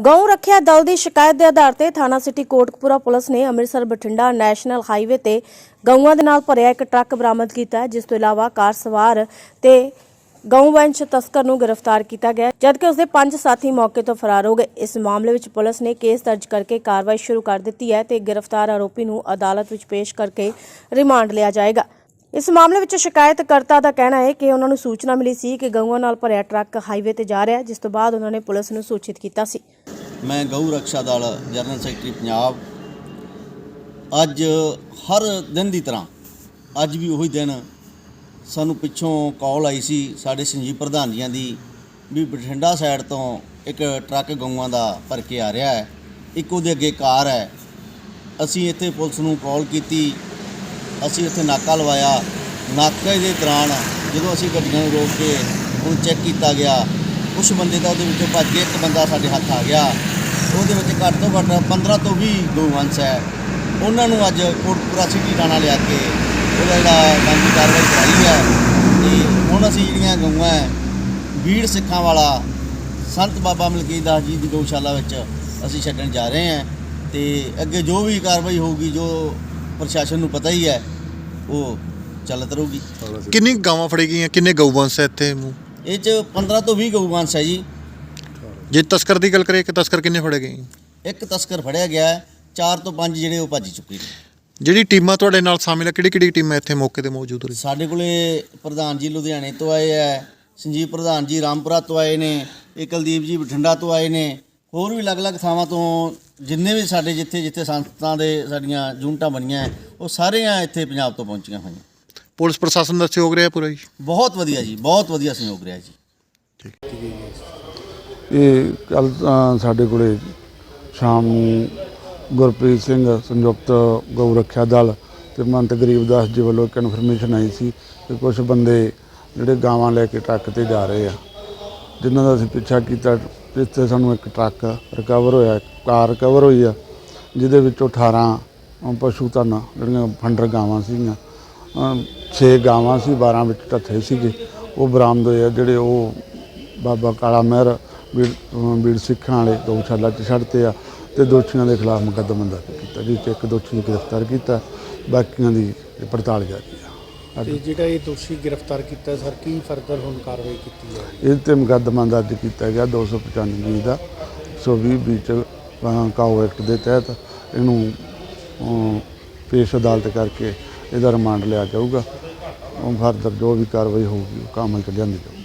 ਗਊ ਰੱਖਿਆ ਦਲ ਦੀ ਸ਼ਿਕਾਇਤ ਦੇ ਆਧਾਰ ਤੇ ਥਾਣਾ ਸਿਟੀ ਕੋਟਕਪੂਰਾ ਪੁਲਿਸ ਨੇ ਅੰਮ੍ਰਿਤਸਰ ਬਠਿੰਡਾ ਨੈਸ਼ਨਲ ਹਾਈਵੇ ਤੇ ਗਊਆਂ ਦੇ ਨਾਲ ਭਰਿਆ ਇੱਕ ਟਰੱਕ ਬਰਾਮਦ ਕੀਤਾ ਜਿਸ ਤੋਂ ਇਲਾਵਾ ਕਾਰ ਸਵਾਰ ਤੇ ਗਊ ਵੰਸ਼ ਤਸਕਰ ਨੂੰ ਗ੍ਰਿਫਤਾਰ ਕੀਤਾ ਗਿਆ ਹੈ, ਜਦਕਿ ਉਸਦੇ ਪੰਜ ਸਾਥੀ ਮੌਕੇ ਤੋਂ ਫਰਾਰ ਹੋ ਗਏ। ਇਸ ਮਾਮਲੇ ਵਿੱਚ ਪੁਲਿਸ ਨੇ ਕੇਸ ਦਰਜ ਕਰਕੇ ਕਾਰਵਾਈ ਸ਼ੁਰੂ ਕਰ ਦਿੱਤੀ ਹੈ ਤੇ ਗ੍ਰਿਫਤਾਰ ਆਰੋਪੀ ਨੂੰ ਅਦਾਲਤ ਵਿੱਚ ਪੇਸ਼ ਕਰਕੇ ਰਿਮਾਂਡ ਲਿਆ ਜਾਏਗਾ। ਇਸ ਮਾਮਲੇ ਵਿੱਚ ਸ਼ਿਕਾਇਤਕਰਤਾ ਦਾ ਕਹਿਣਾ ਹੈ ਕਿ ਉਹਨਾਂ ਨੂੰ ਸੂਚਨਾ ਮਿਲੀ ਸੀ ਕਿ ਗਊਆਂ ਨਾਲ ਭਰਿਆ ਟਰੱਕ ਹਾਈਵੇ ਤੇ ਜਾ ਰਿਹਾ ਹੈ, ਜਿਸ ਤੋਂ ਬਾਅਦ ਉਹਨਾਂ ਨੇ ਪੁਲਿਸ ਨੂੰ ਸੂਚਿਤ ਕੀਤਾ ਸੀ। ਮੈਂ ਗਊ ਰਕਸ਼ਾ ਦਲ ਜਨਰਲ ਸੈਕਟਰੀ ਪੰਜਾਬ ਅੱਜ ਹਰ ਦਿਨ ਦੀ ਤਰ੍ਹਾਂ, ਅੱਜ ਵੀ ਉਹੀ ਦਿਨ ਸਾਨੂੰ ਪਿੱਛੋਂ ਕਾਲ ਆਈ ਸੀ ਸਾਡੇ ਸੰਜੀਵ ਪ੍ਰਧਾਨ ਜੀਆਂ ਦੀ ਵੀ ਬਠਿੰਡਾ ਸਾਈਡ ਤੋਂ ਇੱਕ ਟਰੱਕ ਗਊਆਂ ਦਾ ਭਰ ਕੇ ਆ ਰਿਹਾ ਹੈ, ਇੱਕ ਉਹਦੇ ਅੱਗੇ ਕਾਰ ਹੈ। ਅਸੀਂ ਇੱਥੇ ਪੁਲਿਸ ਨੂੰ ਕਾਲ ਕੀਤੀ ਅਸੀਂ ਇੱਥੇ ਨਾਕਾ ਲਵਾਇਆ। ਨਾਕੇ ਦੇ ਦੌਰਾਨ ਜਦੋਂ ਅਸੀਂ ਗੱਡੀਆਂ ਨੂੰ ਰੋਕ ਕੇ ਉਹਨੂੰ ਚੈੱਕ ਕੀਤਾ ਗਿਆ ਕੁਝ ਬੰਦੇ ਤਾਂ ਉਹਦੇ ਵਿੱਚੋਂ ਭੱਜ ਗਏ ਇੱਕ ਬੰਦਾ ਸਾਡੇ ਹੱਥ ਆ ਗਿਆ। ਉਹਦੇ ਵਿੱਚ ਘੱਟ ਤੋਂ ਘੱਟ 15 ਤੋਂ 20 ਗੋਵੰਸ ਹੈ। ਉਹਨਾਂ ਨੂੰ ਅੱਜ ਕੋਟਪੁਰਾ ਸਿਟੀ ਥਾਣਾ ਲਿਆ ਕੇ ਉਹਦਾ ਜਿਹੜਾ ਕਾਨੂੰਨੀ ਕਾਰਵਾਈ ਕਰਾਈ ਹੈ। ਤੇ ਹੁਣ ਅਸੀਂ ਜਿਹੜੀਆਂ ਗਊਆਂ ਹੈ, ਬੀੜ ਸਿੱਖਾਂ ਵਾਲਾ ਸੰਤ ਬਾਬਾ ਮਲਕੀਤ ਦਾਸ ਜੀ ਦੀ ਗਊਸ਼ਾਲਾ ਵਿੱਚ ਅਸੀਂ ਛੱਡਣ ਜਾ ਰਹੇ ਹਾਂ। ਤੇ ਅੱਗੇ ਜੋ ਵੀ ਕਾਰਵਾਈ ਹੋਊਗੀ ਜੋ ਪ੍ਰਸ਼ਾਸਨ ਨੂੰ ਪਤਾ ਹੀ ਹੈ ਉਹ ਚੱਲਤ ਰਹੂਗੀ ਕਿੰਨੀ ਗਾਵਾਂ ਫੜੀ ਗਈਆਂ? ਕਿੰਨੇ ਗਊਵੰਸ਼ ਹੈ ਇੱਥੇ? ਇਹ ਚ 15 ਤੋਂ 20 ਗਊਵੰਸ਼ ਹੈ ਜੀ। ਜੇ ਤਸਕਰ ਦੀ ਗੱਲ ਕਰੀਏ ਕਿ ਤਸਕਰ ਕਿੰਨੇ ਫੜੇ ਗਏ? ਇੱਕ ਤਸਕਰ ਫੜਿਆ ਗਿਆ ਹੈ ਚਾਰ ਤੋਂ ਪੰਜ ਜਿਹੜੇ ਉਹ ਭੱਜ ਚੁੱਕੇ ਨੇ। ਜਿਹੜੀ ਟੀਮਾਂ ਤੁਹਾਡੇ ਨਾਲ ਸ਼ਾਮਿਲ ਹੈ ਕਿਹੜੀ ਕਿਹੜੀ ਟੀਮਾਂ ਇੱਥੇ ਮੌਕੇ ਤੇ ਮੌਜੂਦ ਰਹੀ ਸਾਡੇ ਕੋਲੇ ਪ੍ਰਧਾਨ ਜੀ ਲੁਧਿਆਣੇ ਤੋਂ ਆਏ ਹੈ ਸੰਜੀਵ ਪ੍ਰਧਾਨ ਜੀ ਰਾਮਪੁਰਾ ਤੋਂ ਆਏ ਨੇ ਇਹ ਕੁਲਦੀਪ ਜੀ ਬਠਿੰਡਾ ਤੋਂ ਆਏ ਨੇ ਹੋਰ ਵੀ ਅਲੱਗ-ਅਲੱਗ ਥਾਵਾਂ ਤੋਂ ਜਿੰਨੇ ਵੀ ਸਾਡੇ ਜਿੱਥੇ ਜਿੱਥੇ ਸੰਸਥਾ ਦੇ ਸਾਡੀਆਂ ਯੂਨਿਟਾਂ ਬਣੀਆਂ ਹੈ, ਉਹ ਸਾਰੀਆਂ ਇੱਥੇ ਪੰਜਾਬ ਤੋਂ ਪਹੁੰਚੀਆਂ ਹੋਈਆਂ। ਪੁਲਿਸ ਪ੍ਰਸ਼ਾਸਨ ਦਾ ਸਹਿਯੋਗ ਰਿਹਾ ਪੂਰਾ ਜੀ? ਬਹੁਤ ਵਧੀਆ ਜੀ ਬਹੁਤ ਵਧੀਆ ਸਹਿਯੋਗ ਰਿਹਾ ਜੀ। ਇਹ ਕੱਲ ਸਾਡੇ ਕੋਲੇ ਸ਼ਾਮ ਨੂੰ ਗੁਰਪ੍ਰੀਤ ਸਿੰਘ ਸੰਯੁਕਤ ਗਊ ਰੱਖਿਆ ਦਲ ਤੇ ਮੰਤ ਗਰੀਬਦਾਸ ਜੀ ਵੱਲੋਂ ਇੱਕ ਇਨਫੋਰਮੇਸ਼ਨ ਆਈ ਸੀ ਕਿ ਕੁਝ ਬੰਦੇ ਜਿਹੜੇ ਗਾਵਾਂ ਲੈ ਕੇ ਟਰੱਕ ਤੇ ਜਾ ਰਹੇ ਆ ਜਿਨ੍ਹਾਂ ਦਾ ਅਸੀਂ ਪਿੱਛਾ ਕੀਤਾ ਜਿੱਥੇ ਸਾਨੂੰ ਇੱਕ ਟਰੱਕ ਰਿਕਵਰ ਹੋਇਆ ਇੱਕ ਕਾਰ ਰਿਕਵਰ ਹੋਈ ਆ ਜਿਹਦੇ ਵਿੱਚੋਂ 18 ਪਸ਼ੂ ਧਨ ਜਿਹੜੀਆਂ ਫੰਡਰ ਗਾਵਾਂ ਸੀਗੀਆਂ 6 ਗਾਵਾਂ ਸੀ 12 ਵਿੱਚ ਢੱਥੇ ਸੀਗੇ। ਉਹ ਬਰਾਮਦ ਹੋਏ ਆ ਜਿਹੜੇ ਉਹ ਬਾਬਾ ਕਾਲਾ ਮਹਿਰ ਬੀੜ ਅ, ਬੀੜ ਸਿੱਖਾਂ ਵਾਲੇ ਗਊਸ਼ਾਲਾ 'ਚ ਛੱਡਤੇ ਆ ਤੇ ਦੋਸ਼ੀਆਂ ਦੇ ਖਿਲਾਫ ਮੁਕੱਦਮਾ ਦਰਜ ਕੀਤਾ ਜਿਸ 'ਚ ਇੱਕ ਦੋਸ਼ੀ ਨੂੰ ਗ੍ਰਿਫਤਾਰ ਕੀਤਾ ਬਾਕੀਆਂ ਦੀ ਪੜਤਾਲ ਜਾਰੀ ਆ। ਤੇ ਜਿਹੜਾ ਇਹ ਦੋਸ਼ੀ ਗ੍ਰਿਫਤਾਰ ਕੀਤਾ ਸਰ ਕੀ ਫਰਦਰ ਹੁਣ ਕਾਰਵਾਈ ਕੀਤੀ ਹੈ? ਇਹ ਤੇ ਮੁਕੱਦਮਾ ਦਰਜ ਕੀਤਾ ਗਿਆ 295 ਦਾ 120 ਵਿੱਚ ਕਾਓ ਐਕਟ ਦੇ ਤਹਿਤ ਇਹਨੂੰ ਪੇਸ਼ ਅਦਾਲਤ ਕਰਕੇ ਇਹਦਾ ਰਿਮਾਂਡ ਲਿਆ ਜਾਊਗਾ। ਉਹ ਫਰਦਰ ਜੋ ਵੀ ਕਾਰਵਾਈ ਹੋਊਗੀ ਉਹ ਕੰਮ ਚ ਲਿਆਂਦੀ ਜਾਊਗੀ।